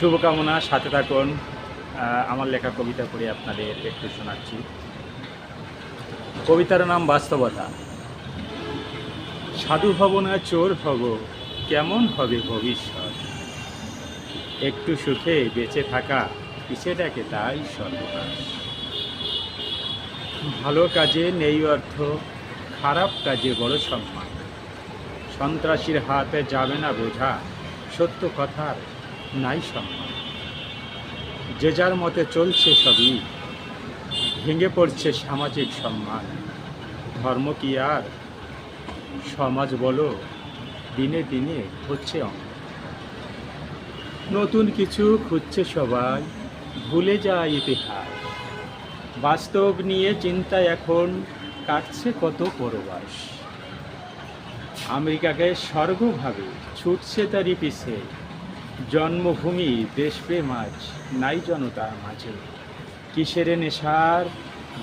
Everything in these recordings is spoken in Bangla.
শুভকামনা, সাথে থাকুন। আমার লেখা কবিতা পড়ে আপনাদের একটু শোনাচ্ছি। কবিতার নাম বাস্তবতা। সাধু হব না চোর হব কেমন হবে ভবিষ্যৎ? একটু সুখে বেঁচে থাকা পিছেটাকে তাই সর্বনাশ? ভালো কাজে নেই অর্থ, খারাপ কাজে বড় সম্মান। সন্ত্রাসীর হাতে যাবে না বোঝা সত্য কথার নাই সম্মান যে যার মতে চলছে সবই, ভেঙে পড়ছে সামাজিক সম্মান। ধর্ম কি আর? সমাজ বলো, দিনে দিনে হচ্ছে অঙ্গ নতুন কিছু খুঁজছে সবাই, ভুলে যায় ইতিহাস। বাস্তব নিয়ে চিন্তা এখন কাটছে কত পরবাস। আমেরিকাকে স্বর্গভাবে ছুটছে তারই পিছে জন্মভূমি, দেশপ্রেম আজ নাই জনতার মাঝে। কিসের নেশার?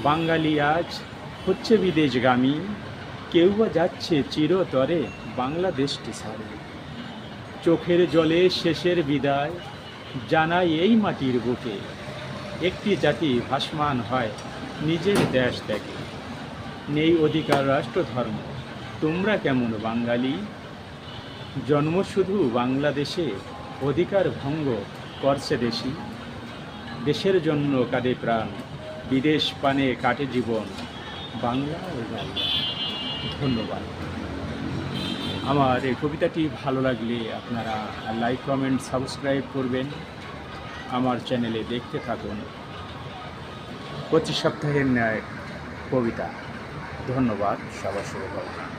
বাঙালি আজ হচ্ছে বিদেশগামী। কেউ বা যাচ্ছে চিরতরে বাংলাদেশটি ছাড়ে। চোখের জলে শেষের বিদায়, জানাই এই মাটির বুকে। একটি জাতি ভাসমান হয়, নিজের দেশ দেখে নেই অধিকার রাষ্ট্র ধর্ম, তোমরা কেমন বাঙালি? জন্ম শুধু বাংলাদেশে অধিকার ভঙ্গ করছে দেশি দেশের জন্য কাঁদে প্রাণ, বিদেশ পানে কাটে জীবন, বাংলা ও বাংলা। ধন্যবাদ। আমার এই কবিতাটি ভালো লাগলে আপনারা লাইক, কমেন্ট, সাবস্ক্রাইব করবেন। আমার চ্যানেলে দেখতে থাকুন। প্রতি সপ্তাহের ন্যায় কবিতা। ধন্যবাদ, সবার শুভকামনা।